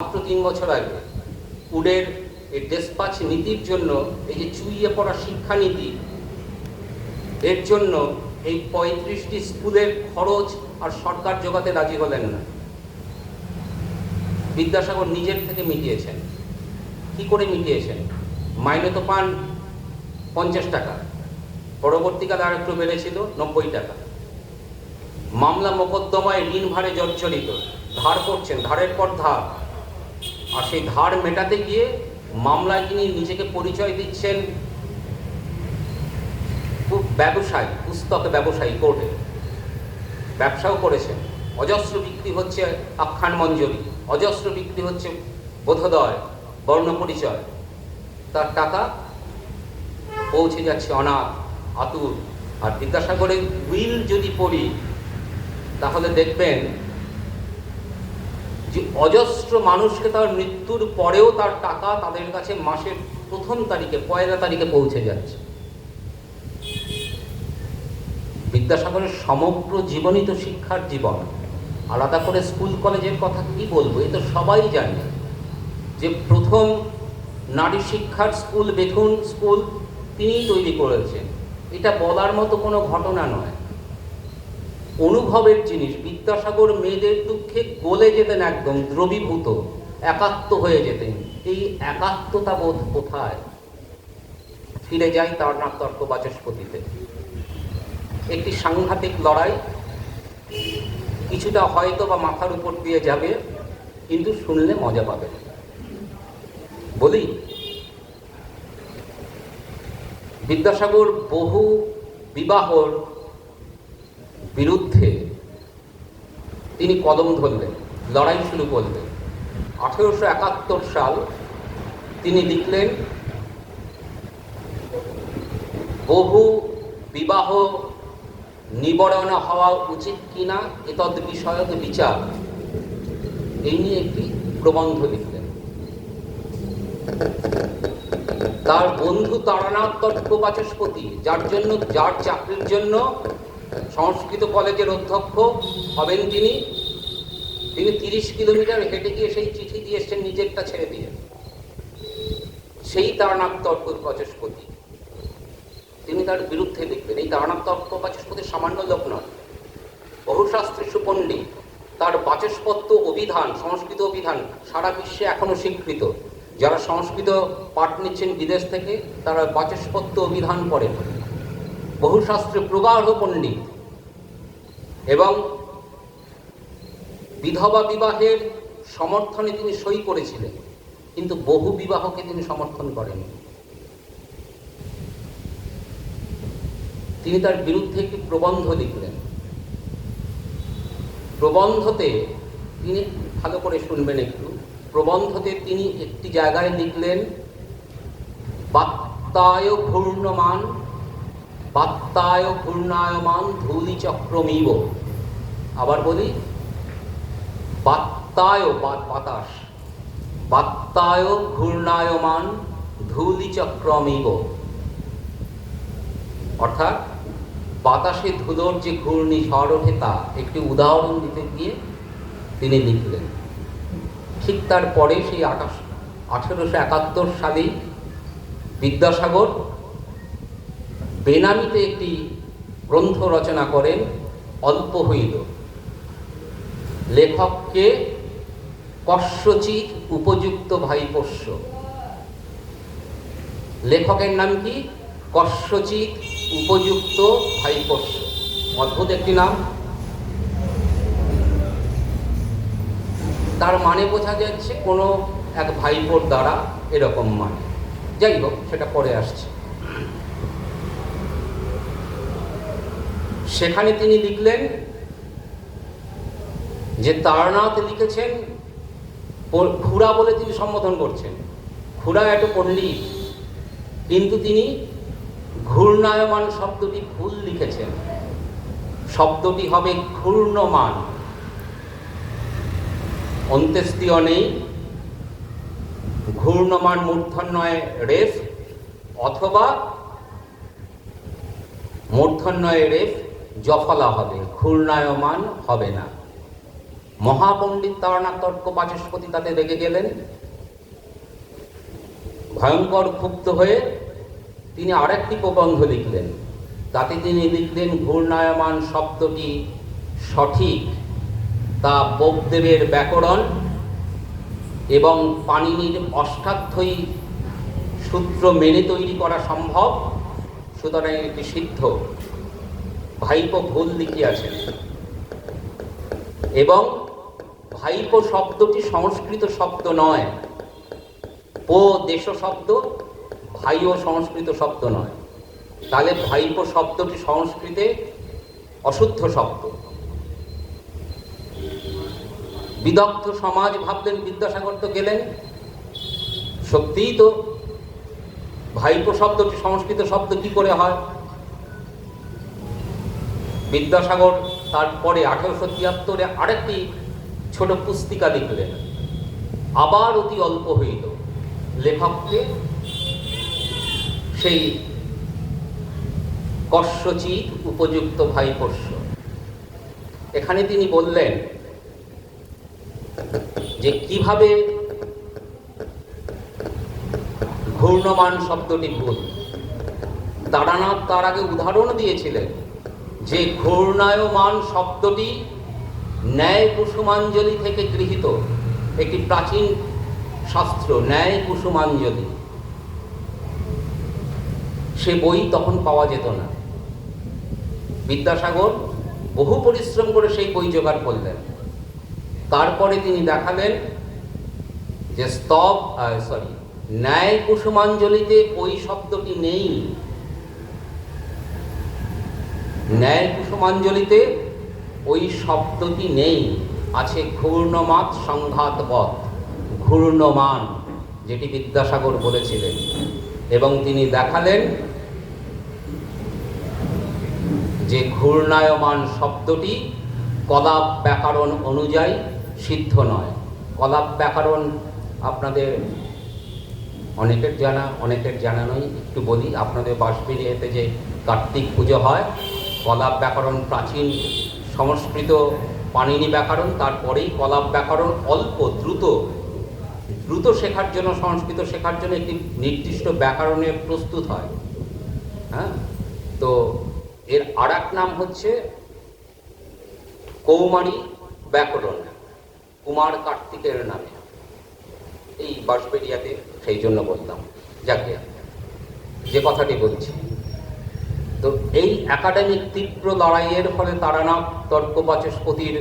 মাত্র তিন বছর আগে উডের এই ডেসপাচ নীতির জন্য, এই যে চুইয়ে পড়া শিক্ষানীতি, এর জন্য এই পঁয়ত্রিশটি স্কুলের খরচ আর সরকার জোগাতে রাজি হলেন না। বিদ্যাসাগর নিজের থেকে মিটিয়েছেন। কি করে মিটিয়েছেন? মাইনে তো পান পঞ্চাশ টাকা, পরবর্তীকালে আর একটু বেড়েছিল নব্বই টাকা। মামলা মোকদ্দমায় ঋণ ভারে জর্জরিত, ধার করছেন, ধারের পর ধার। আর সেই ধার মেটাতে গিয়ে মামলায় তিনি নিজেকে পরিচয় দিচ্ছেন খুব ব্যবসায়ী, পুস্তক ব্যবসায়ী কোর্টে। ব্যবসাও করেছেন। অজস্র বিক্রি হচ্ছে আখ্যান মঞ্জরি, অজস্র বিক্রি হচ্ছে বোধোদয়, বর্ণ পরিচয়। তার টাকা পৌঁছে যাচ্ছে অনাথ, আতুর। আর বিদ্যাসাগরের উইল যদি পড়ি, তাহলে দেখবেন যে অজস্র মানুষকে তার মৃত্যুর পরেও তার টাকা তাদের কাছে মাসের প্রথম তারিখে, পয়লা তারিখে পৌঁছে যাচ্ছে। বিদ্যাসাগরের সমগ্র জীবনই তো শিক্ষার জীবন। আলাদা করে স্কুল, কলেজের কথা কি বলব? এ তো সবাই জানে যে প্রথম নারী শিক্ষার স্কুল, বেথুন স্কুল তিনিই তৈরি করেছেন। এটা বলার মতো কোনো ঘটনা নয়। অনুভবের জিনিস। বিদ্যাসাগর মেয়েদের দুঃখে গলে যেতেন একদম দ্রবীভূত, একাত্ম হয়ে যেতেন। এই একাত্মতা বোধ কোথায়? ফিরে যায় তার নাম তর্ক বাচস্পতিতে। একটি সাংঘাতিক লড়াই, কিছুটা হয়তো বা মাথার উপর দিয়ে যাবে, কিন্তু শুনলে মজা পাবে। বলি, বিদ্যাসাগর বহু বিবাহর বিরুদ্ধে তিনি কদম ধরলেন, লড়াই শুরু করলেন। আঠেরোশো একাত্তর সাল তিনি লিখলেন, বহু বিবাহ নিবরণ হওয়া উচিত কিনা এতদ বিষয়ক বিচার? এই নিয়ে একটি প্রবন্ধ লিখলেন। তার বন্ধু তারানাথ তর্ক বাচস্পতি, যার জন্য, যার চাকরির জন্য সংস্কৃত কলেজের অধ্যক্ষ হবেন তিনি। তিনি তিরিশ কিলোমিটার হেঁটে গিয়ে সেই চিঠি দিয়ে এসছেন, নিজেরটা ছেড়ে দিয়ে। সেই তারানাথ তর্ক বাচস্পতি তিনি তার বিরুদ্ধে লিখবেন, এই তারানাথ তর্ক বাচস্পতি সামান্য লোক নন। বহুশাস্ত্রী সুপণ্ডিত। তার বাচস্পত্য অভিধান, সংস্কৃত অভিধান সারা বিশ্বে এখনও স্বীকৃত। যারা সংস্কৃত পাঠ নিচ্ছেন বিদেশ থেকে, তারা বাচস্পত্য অভিধান পড়েন। বহুশাস্ত্রে প্রগাঢ় পণ্ডিত। এবং বিধবা বিবাহের সমর্থনে তিনি সই করেছিলেন, কিন্তু বহু বিবাহকে তিনি সমর্থন করেন। তিনি তার বিরুদ্ধে একটি প্রবন্ধ লিখলেন। প্রবন্ধতে তিনি, ভালো করে শুনবেন একটু, প্রবন্ধতে তিনি একটি জায়গায় লিখলেন, বাত্তায় ঘূর্ণমান বাত্তায় ঘূর্ণায়মান ধূলি চক্রমিব আবার বলি, বাত্তায় বাতাস, বাত্তায় ঘূর্ণায়মান ধূলি চক্রমিব অর্থাৎ বাতাসে ধুলোর যে ঘূর্ণি ঝড় ওঠে তা, একটি উদাহরণ দিতে গিয়ে তিনি লিখলেন। ঠিক তারপরে সেই আঠাশ, আঠেরোশো একাত্তর সালে বিদ্যাসাগর বেনামিতে একটি গ্রন্থ রচনা করেন অল্প হইল। লেখককে কস্যচিৎ উপযুক্ত ভাইপোষ্য। লেখকের নাম কি? কস্যচিৎ উপযুক্ত ভাইপোষ্য। অদ্ভুত একটি নাম। তার মানে বোঝা যাচ্ছে কোনো এক ভাইপোর দ্বারা এরকম মানে। যাই হোক, সেটা পরে আসছে। সেখানে তিনি লিখলেন যে তারনাথ লিখেছেন খুড়া বলে তিনি সম্বোধন করছেন। খুড়া একটা পণ্ডিত, কিন্তু তিনি ঘূর্ণায়মান শব্দটি ভুল লিখেছেন। শব্দটি হবে ঘূর্ণমান। অন্ত্যেষ্টিয় নেই, ঘূর্ণমান মূর্ধন্যয় রেফ অথবা মূর্ধন্যয় রেফ জফলা হবে ঘূর্ণায়মান হবে না। মহাপণ্ডিত তারানাথ তর্ক বাচস্পতি তাতে রেগে গেলেন। ভয়ঙ্কর ক্ষুব্ধ হয়ে তিনি আরেকটি প্রবন্ধ লিখলেন। তাতে তিনি লিখলেন, ঘূর্ণায়মান শব্দটি সঠিক, তা বোপদেবের ব্যাকরণ এবং পাণিনির অষ্টাধ্যায়ী সূত্র মেনে তৈরি করা সম্ভব, সুতরাং এটি সিদ্ধ। ভাইপো ভুল লিখিয়াছেন এবং ভাইপো শব্দটি সংস্কৃত শব্দ নয়। পো দেশ শব্দ, ভাইও সংস্কৃত শব্দ নয়। তাহলে ভাইপো শব্দটি সংস্কৃতে অশুদ্ধ শব্দ। বিদগ্ধ সমাজ ভাবলেন বিদ্যাসাগর তো গেলেন। সত্যিই তো ভাইপো শব্দটি সংস্কৃত শব্দ কি করে হয়? বিদ্যাসাগর তারপরে আঠারোশো তিয়াত্তরে আরেকটি ছোট পুস্তিকা লিখলেন, আবার অতি অল্প হইল। লেখককে সেই কস্যচিত উপযুক্ত ভাইপোষ্য। এখানে তিনি বললেন যে কীভাবে ঘূর্ণমান শব্দটি ভুল। তারানাথ তার আগে উদাহরণ দিয়েছিলেন। যে ঘূর্ণায়মান শব্দটি ন্যায় কুসুমাঞ্জলি থেকে গৃহীত, একটি প্রাচীন শাস্ত্র, ন্যায় কুসুমাঞ্জলি। সে বই তখন পাওয়া যেত না। বিদ্যাসাগর বহু পরিশ্রম করে সেই বই জোগাড় করলেন। তারপরে তিনি দেখালেন যে স্তব সরি ন্যায় কুসুমাঞ্জলিতে ওই শব্দটি নেই। ন্যায় কুসুমাঞ্জলিতে ওই শব্দটি নেই, আছে ঘূর্ণমাত সংঘাতপথ, ঘূর্ণমান, যেটি বিদ্যাসাগর বলেছিলেন। এবং তিনি দেখালেন যে ঘূর্ণায়মান শব্দটি কলাপ ব্যাকরণ অনুযায়ী সিদ্ধ নয়। কলাপ ব্যাকরণ আপনাদের অনেকের জানা অনেকের জানা নয়। একটু বলি, আপনাদের বাঁশবেরিয়াতে যে কার্তিক পুজো হয় কলাপ ব্যাকরণ প্রাচীন সংস্কৃত পাণিনি ব্যাকরণ, তারপরেই কলাপ ব্যাকরণ অল্প, দ্রুত দ্রুত শেখার জন্য, সংস্কৃত শেখার জন্য একটি নির্দিষ্ট ব্যাকরণের প্রস্তুত হয়। হ্যাঁ? তো এর আর নাম হচ্ছে কৌমারী ব্যাকরণ, কুমার কার্তিকের নামে। এই বাঁশবেরিয়াতে সেই জন্য বললাম। যাকে যে কথাটি বলছি। তো এই একাডেমিক তীব্র লড়াইয়ের ফলে তারা তারানাথ তর্ক বাচস্পতির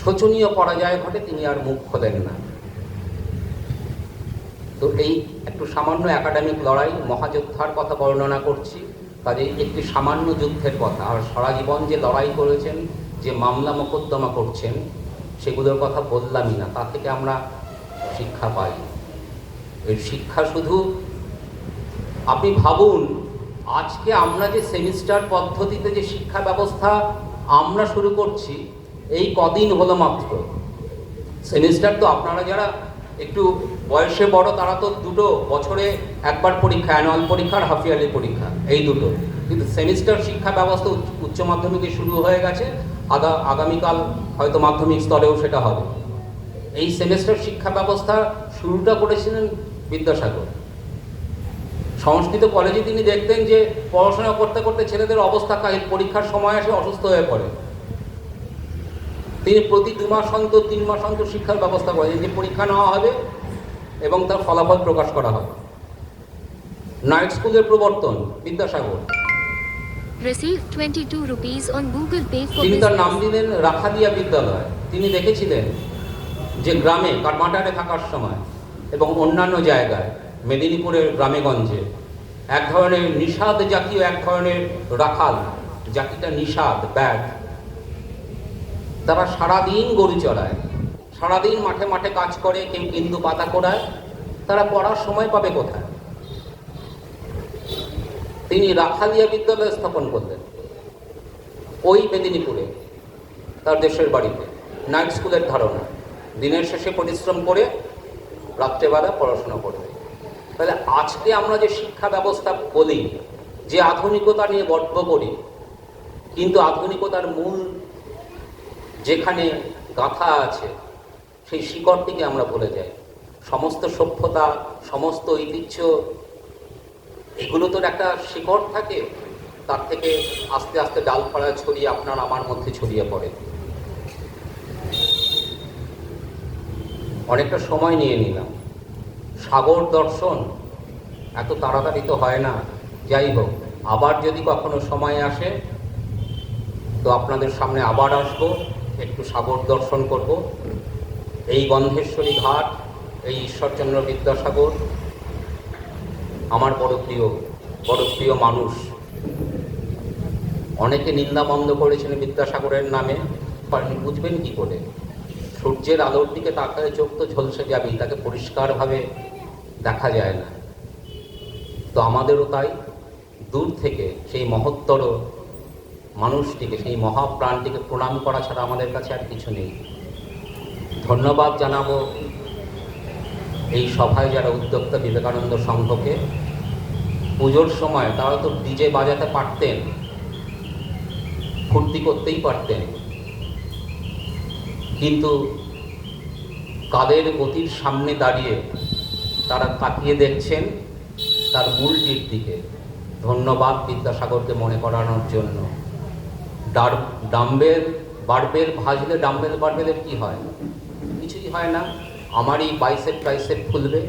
শোচনীয় পরাজয় ঘটে, তিনি আর মুখ খোলেন না। তো এই একটু সামান্য একাডেমিক লড়াই, মহাযোদ্ধার কথা বর্ণনা করছি কাজে একটি সামান্য যুদ্ধের কথা। আর সারা জীবন যে লড়াই করেছেন, যে মামলা মোকদ্দমা করছেন, সেগুলোর কথা বললামই না, তা থেকে আমরা শিক্ষা পাই। এই শিক্ষা শুধু আপনি ভাবুন আজকে আমরা যে সেমিস্টার পদ্ধতিতে যে শিক্ষা ব্যবস্থা আমরা শুরু করছি, এই কদিন হলো মাত্র। সেমিস্টার তো আপনারা যারা একটু বয়সে বড়, তারা তো দুটো বছরে একবার পরীক্ষা, অ্যানুয়াল পরীক্ষা আর হাফ ইয়ারলি পরীক্ষা, এই দুটো। কিন্তু সেমিস্টার শিক্ষা ব্যবস্থা উচ্চ- মাধ্যমিকে শুরু হয়ে গেছে, আগা, আগামীকাল হয়তো মাধ্যমিক স্তরেও সেটা হবে। এই সেমিস্টার শিক্ষা ব্যবস্থা শুরুটা করেছিলেন বিদ্যাসাগর। সংস্কৃত কলেজে তিনি দেখতেন যে পড়াশোনা করতে করতে ছেলেদের অবস্থা কাহিল পরীক্ষার সময় আসে অসুস্থ হয়ে পড়ে। তিনি প্রতি দু মাস অন্তর তিন মাস অন্তর শিক্ষার ব্যবস্থা করেন। যে পরীক্ষা নেওয়া হবে এবং তার ফলাফল প্রকাশ করা হবে। নাইট স্কুলের প্রবর্তন Vidyasagar. Receive 22 rupees on Google Pay for তিনি তার নাম দিলেন রাখাদিয়া বিদ্যালয়। তিনি দেখেছিলেন যে গ্রামে কাঠমাটারে থাকার সময় এবং অন্যান্য জায়গায় মেদিনীপুরের গ্রামেগঞ্জে এক ধরনের নিষাদ জাতীয়, এক ধরনের রাখাল, জাতিটা নিষাদ, ব্যাগ। তারা সারাদিন গরু চড়ায়, সারাদিন মাঠে মাঠে কাজ করে, কেউ কিন্তু পাতা করায় তারা পড়ার সময় পাবে কোথায়? তিনি রাখালিয়া বিদ্যালয় স্থাপন করলেন। ওই মেদিনীপুরে, তার দেশের বাড়িতে, নাইট স্কুলের ধারণা। দিনের শেষে পরিশ্রম করে, রাত্রেবেলা পড়াশোনা করবে তাহলে আজকে আমরা যে শিক্ষা ব্যবস্থা বলি, যে আধুনিকতা নিয়ে গর্ব করি, কিন্তু আধুনিকতার মূল যেখানে গাথা আছে, সেই শিকড়টিকে আমরা ভুলে যাই। সমস্ত সভ্যতা, সমস্ত ঐতিহ্য, এগুলো তোর একটা শিকড় থাকে, তার থেকে আস্তে আস্তে ডালপালা ছড়িয়ে আপনার আমার মধ্যে ছড়িয়ে পড়ে। অনেকটা সময় নিয়ে নিলাম। সাগর দর্শন এত তাড়াতাড়ি তো হয় না। যাই হোক, আবার যদি কখনো সময় আসে, তো আপনাদের সামনে আবার আসব, একটু সাগর দর্শন করব। এই গন্ধেশ্বরী ঘাট, এই ঈশ্বরচন্দ্র বিদ্যাসাগর, আমার বড় প্রিয় বড় প্রিয় মানুষ। অনেকে নিন্দা বন্ধ করেছেন বিদ্যাসাগরের নামে বুঝবেন কি করে? সূর্যের আলোর দিকে তাকালে চোখ তো ঝলসে যাবেই তাকে পরিষ্কারভাবে দেখা যায় না। তো আমাদেরও তাই, দূর থেকে সেই মহত্তর মানুষটিকে, সেই মহাপ্রাণটিকে প্রণাম করা ছাড়া আমাদের কাছে আর কিছু নেই। ধন্যবাদ জানাব এই সভায় যারা উদ্যোক্তা বিবেকানন্দ সংঘকে। পুজোর সময় তারা তো ডিজে বাজাতে পারতেন, ফুর্তি করতেই পারতেন। কিন্তু কাদের গতির সামনে দাঁড়িয়ে তারা তাকিয়ে দেখছেন তার মূলটির দিকে। ধন্যবাদ বিদ্যাসাগরকে মনে করানোর জন্য। ডার ডাম্বেল বারবেল ভাজলে ডাম্বেল বারবেলের কি হয়? কিছুই হয় না। আমারই বাইসেপ টাইসেপ খুলবে।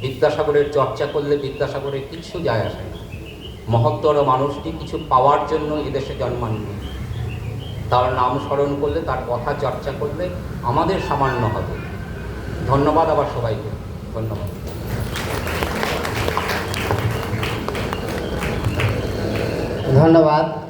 বিদ্যাসাগরের চর্চা করলে বিদ্যাসাগরের কিছু যায় আসে না। মহত্তর মানুষটি কিছু পাওয়ার জন্য এদেশে জন্মাননি। তার নাম স্মরণ করলে, তার কথা চর্চা করলে আমাদের সামান্য হবে। ধন্যবাদ আবার সবাইকে। ধন্যবাদ। ধন্যবাদ।